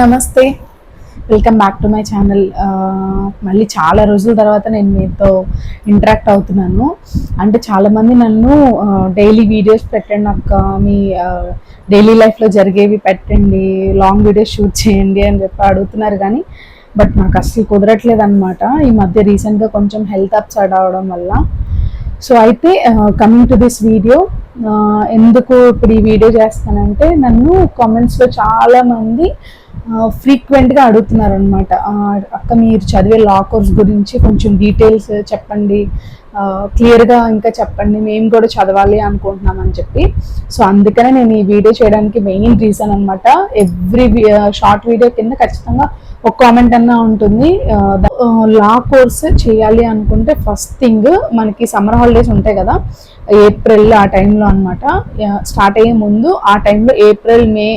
నమస్తే. Welcome back to my channel మళ్ళీ చాలా రోజుల తర్వాత నేను మీతో ఇంటరాక్ట్ అవుతున్నాను. అంటే చాలామంది నన్ను డైలీ వీడియోస్ పెట్టండి అక్క మీ డైలీ లైఫ్లో జరిగేవి పెట్టండి లాంగ్ వీడియోస్ షూట్ చేయండి అని చెప్పి అడుగుతున్నారు కానీ బట్ నాకు అస్సలు కుదరట్లేదు అనమాట ఈ మధ్య రీసెంట్గా కొంచెం హెల్త్ అప్సైడ్ అవడం వల్ల. సో అయితే కమింగ్ టు దిస్ వీడియో ఎందుకు ఇప్పుడు ఈ వీడియో చేస్తానంటే నన్ను కామెంట్స్లో చాలామంది uh, ఫ్రీక్వెంట్గా అడుగుతున్నారు అనమాట అక్క మీరు చదివే లా కోర్స్ గురించి కొంచెం డీటెయిల్స్ చెప్పండి. క్లియర్గా ఇంకా చెప్పండి. మేము కూడా చదవాలి అనుకుంటున్నాం అని చెప్పి. సో అందుకనే నేను ఈ వీడియో చేయడానికి మెయిన్ రీజన్ అనమాట ఎవ్రీ షార్ట్ వీడియో కింద ఖచ్చితంగా ఒక కామెంట్ అన్నా ఉంటుంది. లా కోర్స్ చేయాలి అనుకుంటే ఫస్ట్ థింగ్ మనకి సమ్మర్ హాలిడేస్ ఉంటాయి కదా ఏప్రిల్ ఆ టైంలో అనమాట స్టార్ట్ అయ్యే ముందు ఆ టైంలో ఏప్రిల్ మే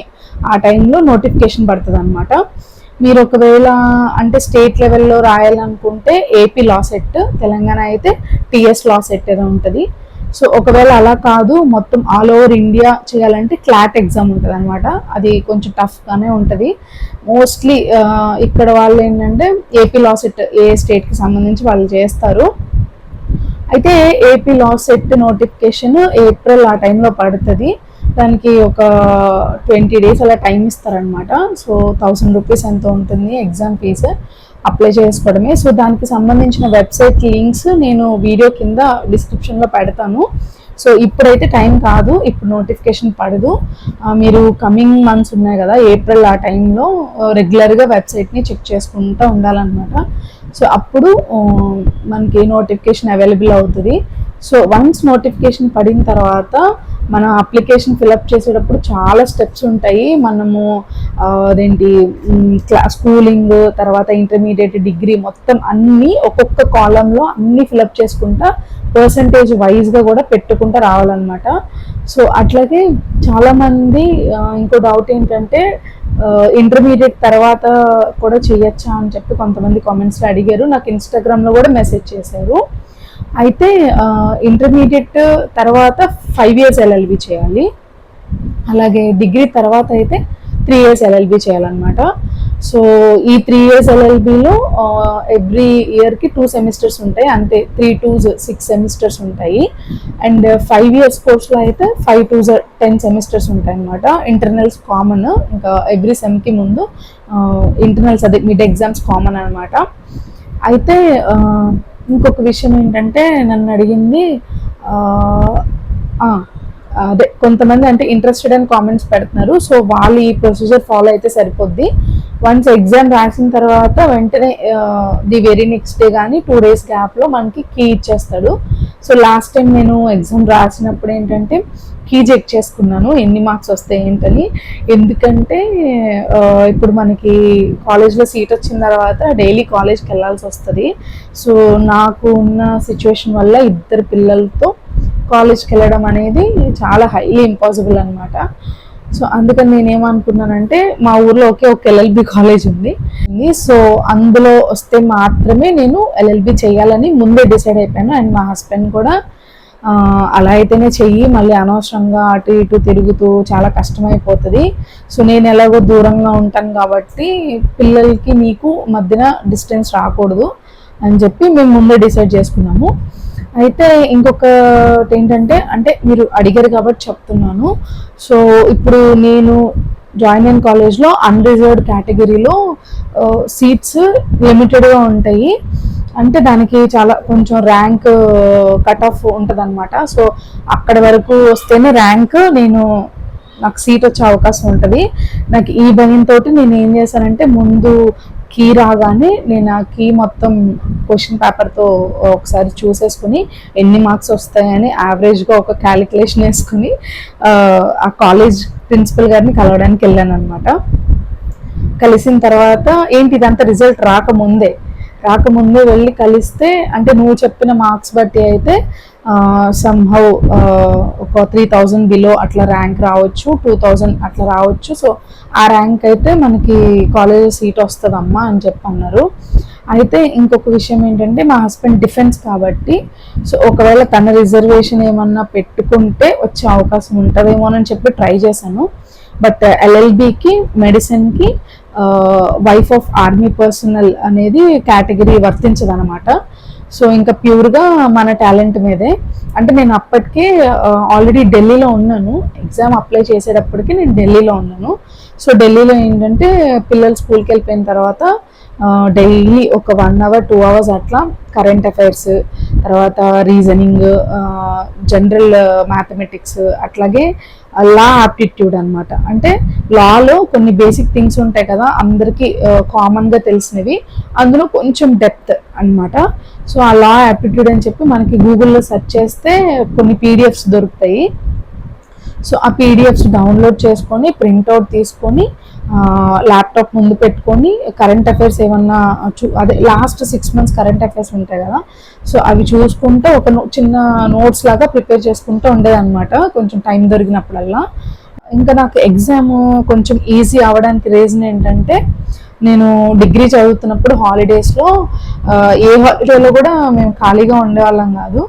ఆ టైంలో నోటిఫికేషన్ పడుతుంది అనమాట మీరు ఒకవేళ అంటే స్టేట్ లెవెల్లో రాయాలనుకుంటే ఏపీ లా సెట్ తెలంగాణ అయితే టీఎస్ లా సెట్ ఏదో ఉంటుంది. సో ఒకవేళ అలా కాదు మొత్తం ఆల్ ఓవర్ ఇండియా చేయాలంటే క్లాట్ ఎగ్జామ్ ఉంటుంది అనమాట అది కొంచెం టఫ్గానే ఉంటుంది. మోస్ట్లీ ఇక్కడ వాళ్ళు ఏంటంటే ఏపీ లా సెట్ ఏ స్టేట్కి సంబంధించి వాళ్ళు చేస్తారు. అయితే AP law set notification April ఆ టైంలో పడుతుంది. దానికి ఒక ట్వంటీ డేస్ అలా టైం ఇస్తారనమాట సో థౌసండ్ రూపీస్ ఎంత ఉంటుంది ఎగ్జామ్ ఫీజు అప్లై చేసుకోవడమే. సో దానికి సంబంధించిన వెబ్సైట్ లింక్స్ నేను వీడియో కింద డిస్క్రిప్షన్లో పెడతాను. సో ఇప్పుడైతే టైం కాదు. ఇప్పుడు నోటిఫికేషన్ పడదు. మీరు కమింగ్ మంత్స్ ఉన్నాయి కదా ఏప్రిల్ ఆ టైంలో రెగ్యులర్గా వెబ్సైట్ని చెక్ చేసుకుంటూ ఉండాలన్నమాట. సో అప్పుడు మనకి నోటిఫికేషన్ అవైలబుల్ అవుతుంది. సో వన్స్ నోటిఫికేషన్ పడిన తర్వాత మనం అప్లికేషన్ ఫిలప్ చేసేటప్పుడు చాలా స్టెప్స్ ఉంటాయి. మనము అదేంటి క్లా స్కూలింగ్ తర్వాత ఇంటర్మీడియట్ డిగ్రీ మొత్తం అన్నీ ఒక్కొక్క కాలంలో అన్నీ ఫిలప్ చేసుకుంటా పర్సంటేజ్ వైజ్గా కూడా పెట్టుకుంటూ రావాలన్నమాట. సో అట్లాగే చాలామంది ఇంకో డౌట్ ఏంటంటే ఇంటర్మీడియట్ తర్వాత కూడా చేయొచ్చా అని చెప్పి కొంతమంది కామెంట్స్లో అడిగారు. నాకు ఇన్స్టాగ్రామ్లో కూడా మెసేజ్ చేశారు. అయితే ఇంటర్మీడియట్ తర్వాత ఫైవ్ ఇయర్స్ ఎల్ఎల్బి చేయాలి. అలాగే డిగ్రీ తర్వాత అయితే త్రీ ఇయర్స్ ఎల్ఎల్బి చేయాలన్నమాట. సో ఈ త్రీ ఇయర్స్ ఎల్ఎల్బిలో ఎవ్రీ ఇయర్కి టూ సెమిస్టర్స్ ఉంటాయి. అంటే త్రీ టూ సిక్స్ సెమిస్టర్స్ ఉంటాయి. అండ్ ఫైవ్ ఇయర్స్ కోర్స్లో అయితే ఫైవ్ టూ టెన్ సెమిస్టర్స్ ఉంటాయి అనమాట ఇంటర్నల్స్ కామన్ ఇంకా ఎవ్రీ సెమ్కి ముందు ఇంటర్నల్స్ అదే మిడ్ ఎగ్జామ్స్ కామన్ అనమాట అయితే ఇంకొక విషయం ఏంటంటే నన్ను అడిగింది అదే కొంతమంది అంటే ఇంట్రెస్టెడ్ అని కామెంట్స్ పెడుతున్నారు. సో వాళ్ళు ఈ ప్రొసీజర్ ఫాలో అయితే సరిపోద్ది. వన్స్ ఎగ్జామ్ రాసిన తర్వాత వెంటనే ది వెరీ నెక్స్ట్ డే కానీ టూ డేస్ గ్యాప్లో మనకి కీ ఇచ్చేస్తాడు. సో లాస్ట్ టైం నేను ఎగ్జామ్ రాసినప్పుడు ఏంటంటే కీ చెక్ చేసుకున్నాను ఎన్ని మార్క్స్ వస్తాయి ఏంటని. ఎందుకంటే ఇప్పుడు మనకి కాలేజ్లో సీట్ వచ్చిన తర్వాత డైలీ కాలేజ్కి వెళ్ళాల్సి వస్తుంది. సో నాకు ఉన్న సిచ్యువేషన్ వల్ల ఇద్దరు పిల్లలతో కాలేజ్కి వెళ్ళడం అనేది చాలా హైలీ ఇంపాసిబుల్ అనమాట సో అందుకని నేను ఏమనుకున్నానంటే మా ఊర్లో ఒకే ఒక ఎల్ఎల్బి కాలేజ్ ఉంది. సో అందులో వస్తే మాత్రమే నేను ఎల్ఎల్బి చేయాలని ముందే డిసైడ్ అయిపోయాను. అండ్ మా హస్బెండ్ కూడా అలా అయితేనే చెయ్యి మళ్ళీ అనవసరంగా అటు ఇటు తిరుగుతూ చాలా కష్టమైపోతుంది. సో నేను ఎలాగో దూరంగా ఉంటాను కాబట్టి పిల్లలకి మీకు మధ్యన డిస్టెన్స్ రాకూడదు అని చెప్పి మేము ముందే డిసైడ్ చేసుకున్నాము. అయితే ఇంకొకటి ఏంటంటే అంటే మీరు అడిగారు కాబట్టి చెప్తున్నాను. సో ఇప్పుడు నేను జాయిన్ అయిన కాలేజ్లో అన్రిజర్వ్డ్ కేటగిరీలో సీట్స్ లిమిటెడ్గా ఉంటాయి. అంటే దానికి చాలా కొంచెం ర్యాంక్ కట్ ఆఫ్ ఉంటుంది అనమాట సో అక్కడ వరకు వస్తేనే ర్యాంక్ నేను నాకు సీట్ వచ్చే అవకాశం ఉంటుంది. నాకు ఈ భయంతో నేను ఏం చేశానంటే ముందు కీ రాగానే నేను ఆ కీ మొత్తం క్వశ్చన్ పేపర్తో uh, ఒకసారి చూసేసుకుని ఎన్ని మార్క్స్ వస్తాయని యావరేజ్గా ఒక క్యాలిక్యులేషన్ వేసుకుని uh, ఆ కాలేజ్ ప్రిన్సిపల్ గారిని కలవడానికి వెళ్ళాను అనమాట కలిసిన తర్వాత ఏంటి ఇదంతా రిజల్ట్ రాకముందే రాకముందే వెళ్ళి కలిస్తే అంటే నువ్వు చెప్పిన మార్క్స్ బట్టి అయితే సమ్హౌ ఒక త్రీ థౌజండ్ బిలో అట్లా ర్యాంక్ రావచ్చు టూ థౌజండ్ అట్లా రావచ్చు. సో ఆ ర్యాంక్ అయితే మనకి కాలేజ్ సీట్ వస్తుందమ్మా అని చెప్పి అన్నారు అయితే ఇంకొక విషయం ఏంటంటే మా హస్బెండ్ డిఫెన్స్ కాబట్టి సో ఒకవేళ తన రిజర్వేషన్ ఏమన్నా పెట్టుకుంటే వచ్చే అవకాశం ఉంటుందేమో అని చెప్పి ట్రై చేశాను. బట్ ఎల్ఎల్బికి మెడిసిన్కి వైఫ్ ఆఫ్ ఆర్మీ పర్సనల్ అనేది కేటగిరీ వర్తించదు అనమాట సో ఇంకా ప్యూర్గా మన టాలెంట్ మీదే. అంటే నేను అప్పటికే ఆల్రెడీ ఢిల్లీలో ఉన్నాను. ఎగ్జామ్ అప్లై చేసేటప్పటికి నేను ఢిల్లీలో ఉన్నాను. సో ఢిల్లీలో ఏంటంటే పిల్లలు స్కూల్కి వెళ్ళిపోయిన తర్వాత డైలీ ఒక వన్ అవర్ టూ అవర్స్ అట్లా కరెంట్ అఫైర్స్ తర్వాత రీజనింగ్ జనరల్ మ్యాథమెటిక్స్ అట్లాగే లా ఆప్టిట్యూడ్ అనమాట అంటే లాలో కొన్ని బేసిక్ థింగ్స్ ఉంటాయి కదా అందరికీ కామన్గా తెలిసినవి. అందులో కొంచెం డెప్త్ అనమాట సో ఆ లా యాప్టిట్యూడ్ అని చెప్పి మనకి గూగుల్లో సెర్చ్ చేస్తే కొన్ని పీడిఎఫ్స్ దొరుకుతాయి. సో ఆ పీడిఎఫ్స్ డౌన్లోడ్ చేసుకొని ప్రింట్అవుట్ తీసుకొని ల్యాప్టాప్ ముందు పెట్టుకొని కరెంట్ అఫైర్స్ ఏమన్నా చూ అదే last six months current affairs ఉంటాయి కదా. సో అవి చూసుకుంటూ ఒక చిన్న నోట్స్ లాగా ప్రిపేర్ చేసుకుంటూ ఉండేదన్నమాట. కొంచెం టైం దొరికినప్పుడల్లా. ఇంకా నాకు ఎగ్జామ్ కొంచెం ఈజీ అవడానికి రీజన్ ఏంటంటే నేను డిగ్రీ చదువుతున్నప్పుడు హాలిడేస్లో ఏ హాలిడేలో కూడా మేము ఖాళీగా ఉండేవాళ్ళం కాదు.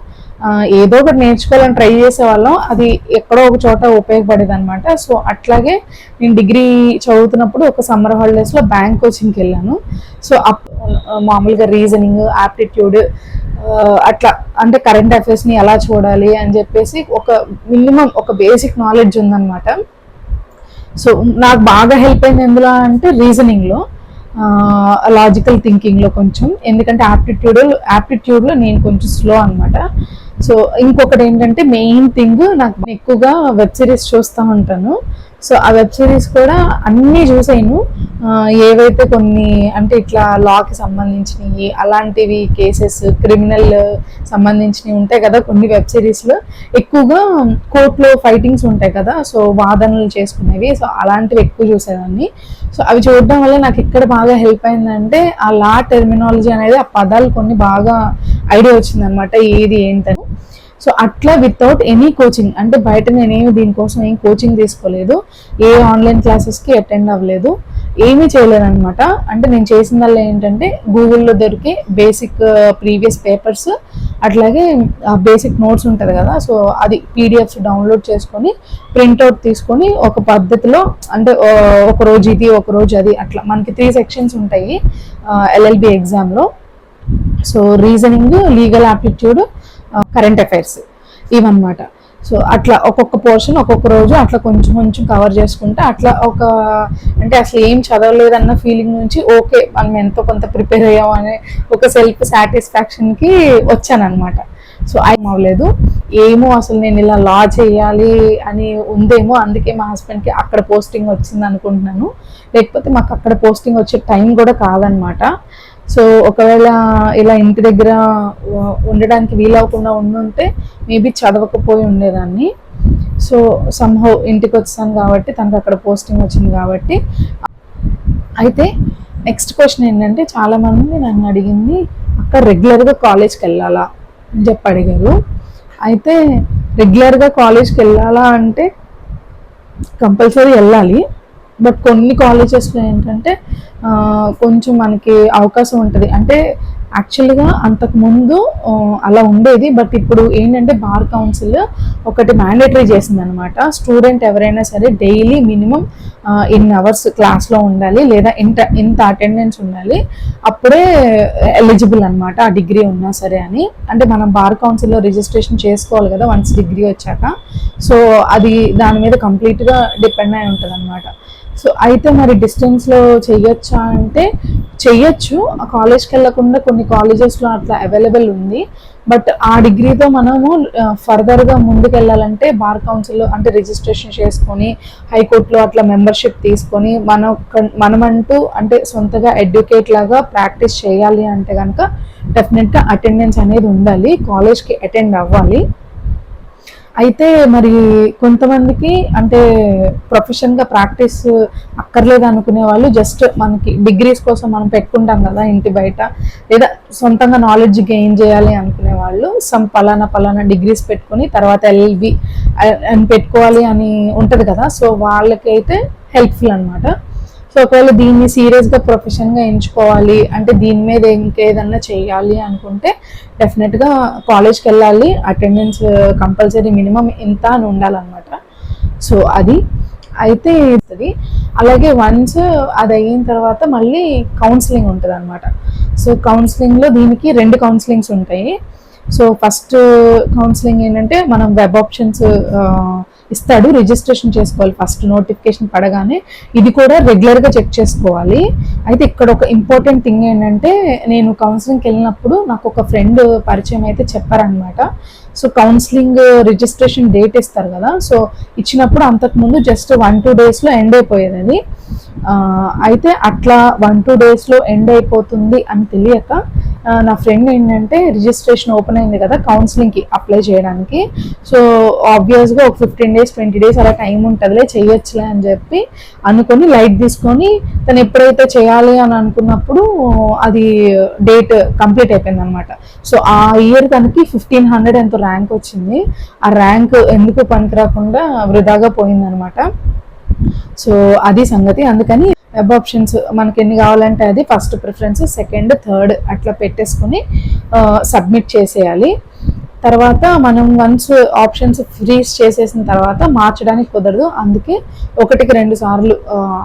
ఏదో ఒకటి నేర్చుకోవాలని ట్రై చేసేవాళ్ళం. అది ఎక్కడో ఒక చోట ఉపయోగపడేది అనమాట సో అట్లాగే నేను డిగ్రీ చదువుతున్నప్పుడు ఒక సమ్మర్ హాలిడేస్లో బ్యాంక్ కోచింగ్కి వెళ్ళాను. సో అప్ మామూలుగా రీజనింగ్ యాప్టిట్యూడ్ అట్లా అంటే కరెంట్ అఫైర్స్ని ఎలా చూడాలి అని చెప్పేసి ఒక మినిమం ఒక బేసిక్ నాలెడ్జ్ ఉందన్నమాట. సో నాకు బాగా హెల్ప్ అయింది ఎందులో అంటే రీజనింగ్లో. లాజికల్ థింకింగ్లో కొంచెం. ఎందుకంటే యాప్టిట్యూడ్ యాప్టిట్యూడ్లో నేను కొంచెం స్లో అనమాట సో ఇంకొకటి ఏంటంటే మెయిన్ థింగ్ నాకు ఎక్కువగా వెబ్ సిరీస్ చూస్తూ ఉంటాను. సో ఆ వెబ్ సిరీస్ కూడా అన్నీ చూసాను ఏవైతే కొన్ని అంటే ఇట్లా లాకి సంబంధించినవి అలాంటివి కేసెస్ క్రిమినల్ సంబంధించినవి ఉంటాయి కదా కొన్ని వెబ్ సిరీస్లో ఎక్కువగా కోర్టులో ఫైటింగ్స్ ఉంటాయి కదా సో వాదనలు చేసుకునేవి. సో అలాంటివి ఎక్కువ చూసేదాన్ని. సో అవి చూడడం వల్ల నాకు ఇక్కడ బాగా హెల్ప్ అయిందంటే ఆ లా టెర్మినాలజీ అనేది ఆ పదాలు కొన్ని బాగా ఐడియా వచ్చిందనమాట ఏది ఏంటని. సో అట్లా వితౌట్ ఎనీ కోచింగ్ అంటే బయట నేనేమి దీనికోసం ఏం కోచింగ్ తీసుకోలేదు ఏ ఆన్లైన్ క్లాసెస్కి అటెండ్ అవ్వలేదు ఏమీ చేయలేదు అనమాట అంటే నేను చేసిందల్లా ఏంటంటే గూగుల్లో దొరికే బేసిక్ ప్రీవియస్ పేపర్స్ అట్లాగే బేసిక్ నోట్స్ ఉంటుంది కదా సో అది పీడిఎఫ్స్ డౌన్లోడ్ చేసుకొని ప్రింట్అవుట్ తీసుకొని ఒక పద్ధతిలో అంటే uh, ఒక రోజు ఇది ఒక రోజు అది అట్లా మనకి త్రీ సెక్షన్స్ ఉంటాయి uh, ఎల్ఎల్బి ఎగ్జామ్లో so reasoning legal aptitude current affairs ఇవన్నమాట. సో అట్లా ఒక్కొక్క పోర్షన్ ఒక్కొక్క రోజు అట్లా కొంచెం కొంచెం కవర్ చేసుకుంటే అట్లా ఒక అంటే అసలు ఏం చదవలేదన్న ఫీలింగ్ నుంచి ఓకే మనం ఎంతో కొంత ప్రిపేర్ అయ్యామనే అనే ఒక సెల్ఫ్ సాటిస్ఫాక్షన్కి వచ్చానమాట సో ఐ అవ్వలేదు. ఏమో అసలు నేను ఇలా లా చేయాలి అని ఉందేమో అందుకే మా హస్బెండ్కి అక్కడ పోస్టింగ్ వచ్చింది అనుకుంటున్నాను లేకపోతే మాకు అక్కడ పోస్టింగ్ వచ్చే టైం కూడా కాదనమాట సో ఒకవేళ ఇలా ఇంటి దగ్గర ఉండడానికి వీలవకుండా ఉండుంటే మేబీ చదవకపోయి ఉండేదాన్ని. సో సంహౌ ఇంటికి వచ్చాను కాబట్టి తనకు అక్కడ పోస్టింగ్ వచ్చింది కాబట్టి. అయితే నెక్స్ట్ క్వశ్చన్ ఏంటంటే చాలామంది నన్ను అడిగింది అక్క రెగ్యులర్గా కాలేజ్కి వెళ్ళాలా? అని చెప్పి అడిగారు. అయితే రెగ్యులర్గా కాలేజ్కి వెళ్ళాలా అంటే కంపల్సరీ వెళ్ళాలి. బట్ కొన్ని కాలేజెస్లో ఏంటంటే కొంచెం మనకి అవకాశం ఉంటుంది. అంటే యాక్చువల్గా అంతకుముందు అలా ఉండేది. బట్ ఇప్పుడు ఏంటంటే బార్ కౌన్సిల్ ఒకటి మ్యాండేటరీ చేసింది అనమాట స్టూడెంట్ ఎవరైనా సరే డైలీ మినిమం ఇన్ అవర్స్ క్లాస్లో ఉండాలి లేదా ఇంత ఇంత అటెండెన్స్ ఉండాలి. అప్పుడే ఎలిజిబుల్ అనమాట ఆ డిగ్రీ ఉన్నా సరే అని. అంటే మనం బార్ కౌన్సిల్లో రిజిస్ట్రేషన్ చేసుకోవాలి కదా వన్స్ డిగ్రీ వచ్చాక. సో అది దాని మీద కంప్లీట్గా డిపెండ్ అయి ఉంటుంది అనమాట సో అయితే మరి డిస్టెన్స్లో చేయొచ్చా అంటే చెయ్యొచ్చు ఆ కాలేజ్కి వెళ్ళకుండా కొన్ని కాలేజెస్లో అట్లా అవైలబుల్ ఉంది. బట్ ఆ డిగ్రీతో మనము ఫర్దర్గా ముందుకెళ్ళాలంటే బార్ కౌన్సిల్ అంటే రిజిస్ట్రేషన్ చేసుకొని హైకోర్టులో అట్లా మెంబర్షిప్ తీసుకొని మన మనమంటూ అంటే సొంతగా ఎడ్యుకేట్ లాగా ప్రాక్టీస్ చేయాలి అంటే కనుక డెఫినెట్గా అటెండెన్స్ అనేది ఉండాలి కాలేజ్కి అటెండ్ అవ్వాలి. అయితే మరి కొంతమందికి అంటే ప్రొఫెషన్గా ప్రాక్టీస్ అక్కర్లేదు అనుకునే వాళ్ళు జస్ట్ మనకి డిగ్రీస్ కోసం మనం పెట్టుకుంటాం కదా ఇంటి బయట. లేదా సొంతంగా నాలెడ్జ్ గెయిన్ చేయాలి అనుకునే వాళ్ళు సమ్ పలానా పలానా డిగ్రీస్ పెట్టుకొని తర్వాత ఎల్వి అని పెట్టుకోవాలి అని ఉంటుంది కదా. సో వాళ్ళకైతే హెల్ప్ఫుల్ అనమాట సో ఒకవేళ దీన్ని సీరియస్గా ప్రొఫెషన్గా ఎంచుకోవాలి అంటే దీని మీద ఇంకేదన్నా చేయాలి అనుకుంటే డెఫినెట్గా కాలేజ్కి వెళ్ళాలి. అటెండెన్స్ కంపల్సరీ మినిమం ఇంత అని ఉండాలన్నమాట. సో అది. అయితే ఇస్తుంది అలాగే వన్స్ అది అయిన తర్వాత మళ్ళీ కౌన్సిలింగ్ ఉంటుంది అనమాట సో కౌన్సిలింగ్లో దీనికి రెండు కౌన్సిలింగ్స్ ఉంటాయి. సో ఫస్ట్ కౌన్సిలింగ్ ఏంటంటే మనం వెబ్ ఆప్షన్స్ uh, ఇస్తాడు రిజిస్ట్రేషన్ చేసుకోవాలి. ఫస్ట్ నోటిఫికేషన్ పడగానే ఇది కూడా రెగ్యులర్గా చెక్ చేసుకోవాలి. అయితే ఇక్కడ ఒక ఇంపార్టెంట్ థింగ్ ఏంటంటే నేను కౌన్సిలింగ్కి వెళ్ళినప్పుడు నాకు ఒక ఫ్రెండ్ పరిచయం అయితే చెప్పారనమాట సో కౌన్సిలింగ్ రిజిస్ట్రేషన్ డేట్ ఇస్తారు కదా. సో ఇచ్చినప్పుడు అంతకుముందు జస్ట్ వన్ టూ డేస్లో ఎండ్ అయిపోయేది అది. Uh, అయితే అట్లా వన్ టూ డేస్లో ఎండ్ అయిపోతుంది అని తెలియక నా ఫ్రెండ్ ఏంటంటే రిజిస్ట్రేషన్ ఓపెన్ అయింది కదా కౌన్సిలింగ్కి అప్లై చేయడానికి. సో ఆబ్వియస్గా ఒక ఫిఫ్టీన్ డేస్ ట్వంటీ డేస్ అలా టైం ఉంటుందిలే చేయొచ్చులే అని చెప్పి అనుకొని లైట్ తీసుకొని తను ఎప్పుడైతే చేయాలి అని అనుకున్నప్పుడు అది డేట్ కంప్లీట్ అయిపోయింది అనమాట సో ఆ ఇయర్ తనకి ఫిఫ్టీన్ హండ్రెడ్ ఎంతో ర్యాంక్ వచ్చింది. ఆ ర్యాంక్ ఎందుకు పనికి రాకుండా వృధాగా పోయిందనమాట. సో అది సంగతి. అందుకని వెబ్ ఆప్షన్స్ మనకి ఎన్ని కావాలంటే అది ఫస్ట్ ప్రిఫరెన్స్ సెకండ్ థర్డ్ అట్లా పెట్టేసుకుని సబ్మిట్ చేసేయాలి. తర్వాత మనం వన్స్ ఆప్షన్స్ ఫ్రీజ్ చేసేసిన తర్వాత మార్చడానికి కుదరదు. అందుకే ఒకటికి రెండు సార్లు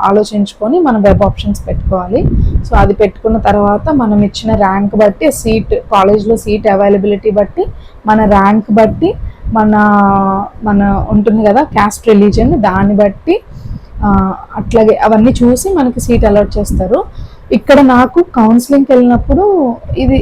ఆలోచించుకొని మనం వెబ్ ఆప్షన్స్ పెట్టుకోవాలి. సో అది పెట్టుకున్న తర్వాత మనం ఇచ్చిన ర్యాంక్ బట్టి సీట్ కాలేజ్లో సీట్ అవైలబిలిటీ బట్టి మన ర్యాంక్ బట్టి మన మన ఉంటుంది కదా క్యాస్ట్ రిలీజన్ దాన్ని బట్టి అట్లాగే అవన్నీ చూసి మనకి సీట్ అలాట్ చేస్తారు. ఇక్కడ నాకు కౌన్సిలింగ్కి వెళ్ళినప్పుడు ఇది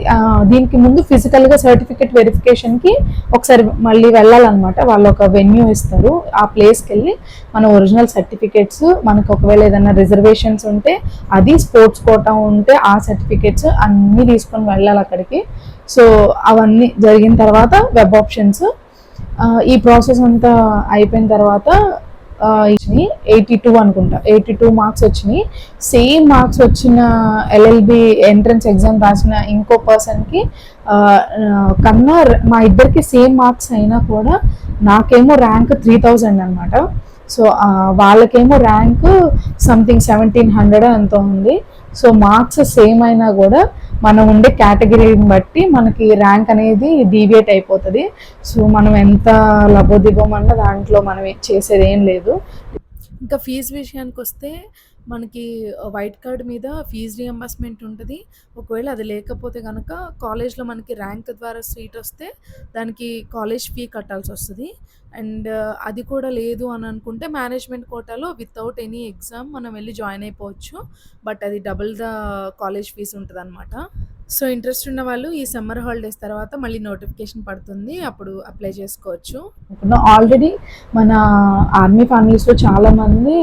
దీనికి ముందు ఫిజికల్గా సర్టిఫికేట్ వెరిఫికేషన్కి ఒకసారి మళ్ళీ వెళ్ళాలన్నమాట. వాళ్ళు ఒక వెన్యూ ఇస్తారు. ఆ ప్లేస్కి వెళ్ళి మన ఒరిజినల్ సర్టిఫికేట్స్ మనకు ఒకవేళ ఏదైనా రిజర్వేషన్స్ ఉంటే అది స్పోర్ట్స్ కోటా ఉంటే ఆ సర్టిఫికేట్స్ అన్నీ తీసుకొని వెళ్ళాలి అక్కడికి. సో అవన్నీ జరిగిన తర్వాత వెబ్ ఆప్షన్స్ ఈ ప్రాసెస్ అంతా అయిపోయిన తర్వాత ఇచ్చినాయి. ఎయిటీ టూ అనుకుంటా. ఎయిటీ టూ మార్క్స్ వచ్చినాయి. సేమ్ మార్క్స్ వచ్చిన ఎల్ఎల్బి ఎంట్రన్స్ ఎగ్జామ్ రాసిన ఇంకో పర్సన్కి కన్నా మా ఇద్దరికి సేమ్ మార్క్స్ అయినా కూడా నాకేమో ర్యాంక్ త్రీ థౌజండ్ అనమాట సో వాళ్ళకేమో ర్యాంక్ సంథింగ్ సెవెంటీన్ హండ్రెడ్ ఎంతో ఉంది. సో మార్క్స్ సేమ్ అయినా కూడా మనం ఉండే కేటగిరీని బట్టి మనకి ర్యాంక్ అనేది డీవియేట్ అయిపోతుంది. సో మనం ఎంత లబోదిబోమన్నా దాంట్లో మనం చేసేది ఏం లేదు. ఇంకా ఫీజు విషయానికి వస్తే మనకి వైట్ కార్డ్ మీద ఫీజు రియంబర్స్మెంట్ ఉంటుంది. ఒకవేళ అది లేకపోతే కనుక కాలేజ్లో మనకి ర్యాంక్ ద్వారా సీట్ వస్తే దానికి కాలేజ్ ఫీ కట్టాల్సి వస్తుంది. అండ్ అది కూడా లేదు అని అనుకుంటే మేనేజ్మెంట్ కోటాలో వితౌట్ ఎనీ ఎగ్జామ్ మనం వెళ్ళి జాయిన్ అయిపోవచ్చు. బట్ అది డబుల్ ద కాలేజ్ ఫీజు ఉంటుంది అనమాట సో ఇంట్రెస్ట్ ఉన్న వాళ్ళు ఈ సమ్మర్ హాలిడేస్ తర్వాత మళ్ళీ నోటిఫికేషన్ పడుతుంది. అప్పుడు అప్లై చేసుకోవచ్చు. ఆల్రెడీ మన ఆర్మీ ఫ్యామిలీస్లో చాలామంది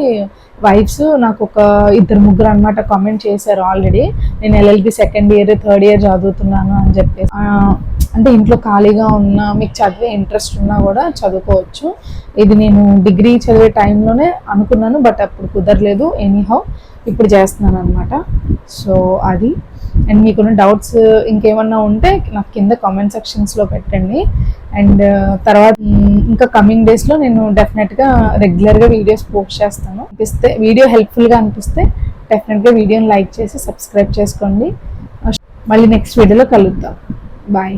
వైఫ్స్ నాకు ఒక ఇద్దరు ముగ్గురు అనమాట కామెంట్ చేశారు ఆల్రెడీ. నేను LLB second year third year చదువుతున్నాను అని చెప్పేసి. అంటే ఇంట్లో ఖాళీగా ఉన్నా మీకు చదివే ఇంట్రెస్ట్ ఉన్నా కూడా చదువుకోవచ్చు. ఇది నేను డిగ్రీ చదివే టైంలోనే అనుకున్నాను బట్ అప్పుడు కుదరలేదు. ఎనీహౌ ఇప్పుడు చేస్తున్నాను అనమాట సో అది. అండ్ మీకున్న డౌట్స్ uh, ఇంకేమన్నా ఉంటే నాకు కింద కామెంట్ సెక్షన్స్లో పెట్టండి. అండ్ uh, తర్వాత ఇంకా కమింగ్ డేస్లో నేను డెఫినెట్గా రెగ్యులర్గా వీడియోస్ పోస్ట్ చేస్తాను. అనిపిస్తే వీడియో హెల్ప్ఫుల్గా అనిపిస్తే డెఫినెట్గా వీడియోని లైక్ చేసి సబ్స్క్రైబ్ చేసుకోండి. Uh, మళ్ళీ నెక్స్ట్ వీడియోలో కలుద్దాం. బాయ్